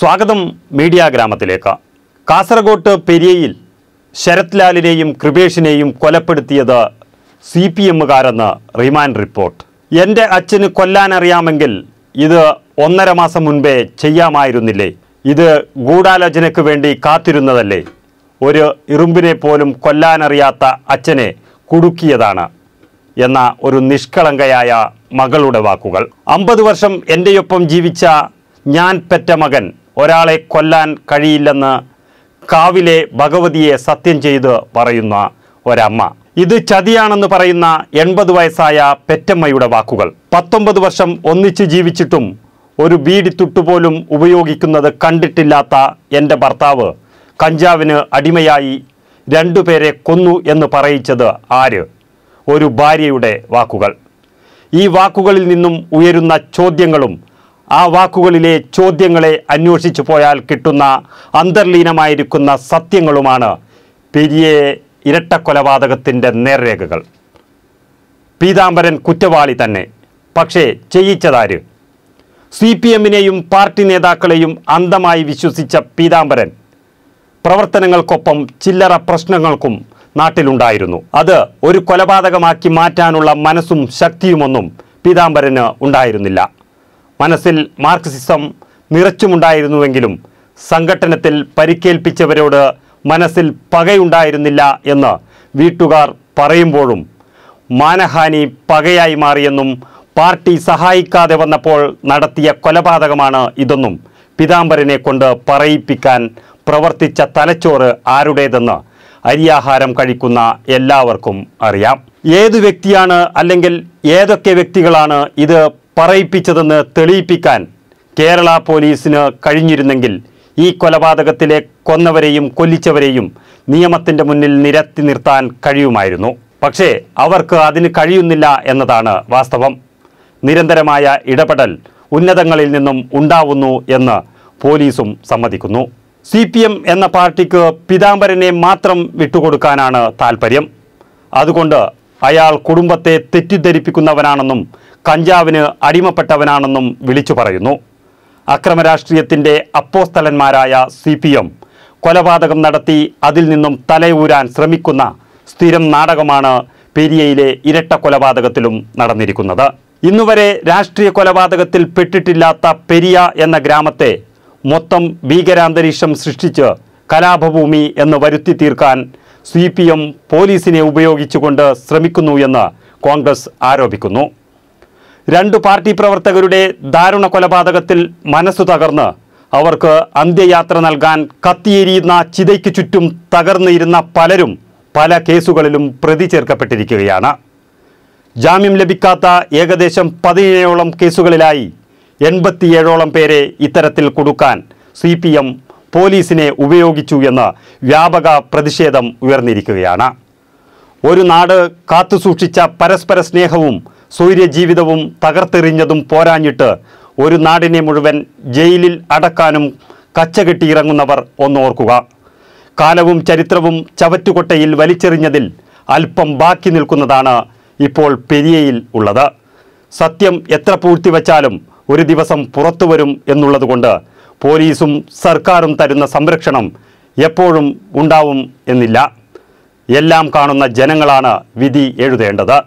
സ്വാഗതം മീഡിയ ഗ്രാമത്തിലേക്ക്. കാസർഗോട്ട് പെരിയയിൽ ശരത് ലാലിനെയും കൃപേഷിനെയും കൊലപ്പെടുത്തിയത് സി പി എമ്മുകാരെന്ന് റിമാൻഡ് റിപ്പോർട്ട്. എന്റെ അച്ഛന് കൊല്ലാനറിയാമെങ്കിൽ ഇത് ഒന്നര മാസം മുൻപേ ചെയ്യാമായിരുന്നില്ലേ? ഇത് ഗൂഢാലോചനയ്ക്ക് വേണ്ടി കാത്തിരുന്നതല്ലേ? ഒരു ഇറുമ്പിനെ പോലും കൊല്ലാനറിയാത്ത അച്ഛനെ കുടുക്കിയതാണ് എന്ന ഒരു നിഷ്കളങ്കയായ മകളുടെ വാക്കുകൾ. അമ്പത് വർഷം എന്റെയൊപ്പം ജീവിച്ച ഞാൻ പെറ്റ മകൻ ഒരാളെ കൊല്ലാൻ കഴിയില്ലെന്ന് കാവിലെ ഭഗവതിയെ സത്യം ചെയ്ത് പറയുന്ന ഒരമ്മ. ഇത് ചതിയാണെന്ന് പറയുന്ന എൺപത് വയസ്സായ പെറ്റമ്മയുടെ വാക്കുകൾ. പത്തൊമ്പത് വർഷം ഒന്നിച്ച് ജീവിച്ചിട്ടും ഒരു ബീഡി തുട്ടുപോലും ഉപയോഗിക്കുന്നത് കണ്ടിട്ടില്ലാത്ത എന്റെ ഭർത്താവ് കഞ്ചാവിന് അടിമയായി രണ്ടുപേരെ കൊന്നു എന്ന് പറയിച്ചത് ആര്? ഒരു ഭാര്യയുടെ വാക്കുകൾ. ഈ വാക്കുകളിൽ നിന്നും ഉയരുന്ന ചോദ്യങ്ങളും ആ വാക്കുകളിലെ ചോദ്യങ്ങളെ അന്വേഷിച്ചു പോയാൽ കിട്ടുന്ന അന്തർലീനമായിരിക്കുന്ന സത്യങ്ങളുമാണ് പെരിയ ഇരട്ടക്കൊലപാതകത്തിന്റെ നേർരേഖകൾ. പീതാംബരൻ കുറ്റവാളി തന്നെ പക്ഷേ ചെയ്യിച്ചതാര്? സി പി എമ്മിനെയും പാർട്ടി നേതാക്കളെയും അന്ധമായി വിശ്വസിച്ച പീതാംബരൻ പ്രവർത്തനങ്ങൾക്കൊപ്പം ചില്ലറ പ്രശ്നങ്ങൾക്കും നാട്ടിലുണ്ടായിരുന്നു. അത് ഒരു കൊലപാതകമാക്കി മാറ്റാനുള്ള മനസ്സും ശക്തിയുമൊന്നും പീതാംബരന് ഉണ്ടായിരുന്നില്ല. മനസ്സിൽ മാർക്സിസം നിറച്ചുമുണ്ടായിരുന്നുവെങ്കിലും സംഘടനത്തിൽ പരിക്കേൽപ്പിച്ചവരോട് മനസ്സിൽ പകയുണ്ടായിരുന്നില്ല എന്ന് വീട്ടുകാർ പറയുമ്പോഴും മാനഹാനി പകയായി മാറിയെന്നും പാർട്ടി സഹായിക്കാതെ വന്നപ്പോൾ നടത്തിയ കൊലപാതകമാണ് ഇതെന്നും പിതാംബരനെ കൊണ്ട് പറയിപ്പിക്കാൻ പ്രവർത്തിച്ച തലച്ചോറ് ആരുടേതെന്ന് അരിയാഹാരം കഴിക്കുന്ന എല്ലാവർക്കും അറിയാം. ഏത് വ്യക്തിയാണ് അല്ലെങ്കിൽ ഏതൊക്കെ വ്യക്തികളാണ് ഇത് പറയിപ്പിച്ചതെന്ന് തെളിയിപ്പിക്കാൻ കേരള പോലീസിന് കഴിഞ്ഞിരുന്നെങ്കിൽ ഈ കൊലപാതകത്തിലെ കൊന്നവരെയും കൊല്ലിച്ചവരെയും നിയമത്തിന്റെ മുന്നിൽ നിരത്തി നിർത്താൻ കഴിയുമായിരുന്നു. പക്ഷേ അവർക്ക് അതിന് കഴിയുന്നില്ല എന്നതാണ് വാസ്തവം. നിരന്തരമായ ഇടപെടൽ ഉന്നതങ്ങളിൽ നിന്നും ഉണ്ടാവുന്നു എന്ന് പോലീസും സമ്മതിക്കുന്നു. സി പി എം എന്ന പാർട്ടിക്ക് പിതാംബരനെ മാത്രം വിട്ടുകൊടുക്കാനാണ് താൽപ്പര്യം അതുകൊണ്ട് അയാൾ കുടുംബത്തെ തെറ്റിദ്ധരിപ്പിക്കുന്നവനാണെന്നും കഞ്ചാവിന് അടിമപ്പെട്ടവനാണെന്നും വിളിച്ചു പറയുന്നു. അക്രമരാഷ്ട്രീയത്തിന്റെ അപ്പോസ്തലന്മാരായ സി പി എം കൊലപാതകം നടത്തി അതിൽ നിന്നും തലയൂരാൻ ശ്രമിക്കുന്ന സ്ഥിരം നാടകമാണ് പെരിയയിലെ ഇരട്ട കൊലപാതകത്തിലും നടന്നിരിക്കുന്നത്. ഇന്നുവരെ രാഷ്ട്രീയ കൊലപാതകത്തിൽ പെട്ടിട്ടില്ലാത്ത പെരിയ എന്ന ഗ്രാമത്തെ മൊത്തം ഭീകരാന്തരീക്ഷം സൃഷ്ടിച്ച് കലാപഭൂമി എന്ന് വരുത്തി തീർക്കാൻ സി പി എം പോലീസിനെ ഉപയോഗിച്ചുകൊണ്ട് ശ്രമിക്കുന്നു എന്ന് കോൺഗ്രസ് ആരോപിക്കുന്നു. രണ്ടു പാർട്ടി പ്രവർത്തകരുടെ ദാരുണ കൊലപാതകത്തിൽ മനസ്സു തകർന്ന് അവർക്ക് അന്ത്യയാത്ര നൽകാൻ കത്തിയെരിയുന്ന ചിതയ്ക്ക് ചുറ്റും തകർന്നിരുന്ന പലരും പല കേസുകളിലും പ്രതി ചേർക്കപ്പെട്ടിരിക്കുകയാണ്. ജാമ്യം ലഭിക്കാത്ത ഏകദേശം പതിനേഴോളം കേസുകളിലായി എൺപത്തിയേഴോളം പേരെ ഇത്തരത്തിൽ കൊടുക്കാൻ സി പി എം പോലീസിനെ ഉപയോഗിച്ചു എന്ന് വ്യാപക പ്രതിഷേധം ഉയർന്നിരിക്കുകയാണ്. ഒരു നാട് കാത്തുസൂക്ഷിച്ച പരസ്പര സ്നേഹവും സൂര്യജീവിതവും തകർത്തെറിഞ്ഞതും പോരാഞ്ഞിട്ട് ഒരു നാടിനെ മുഴുവൻ ജയിലിൽ അടക്കാനും കച്ചകെട്ടിയിറങ്ങുന്നവർ ഒന്നോർക്കുക കാലവും ചരിത്രവും ചവറ്റുകൊട്ടയിൽ വലിച്ചെറിഞ്ഞതിൽ അല്പം ബാക്കി നിൽക്കുന്നതാണ് ഇപ്പോൾ പെരിയയിൽ ഉള്ളത്. സത്യം എത്ര പൂഴ്ത്തിവച്ചാലും ഒരു ദിവസം പുറത്തു വരും എന്നുള്ളതുകൊണ്ട് പോലീസും സർക്കാരും തരുന്ന സംരക്ഷണം എപ്പോഴും ഉണ്ടാവും എന്നില്ല. എല്ലാം കാണുന്ന ജനങ്ങളാണ് വിധി എഴുതേണ്ടത്.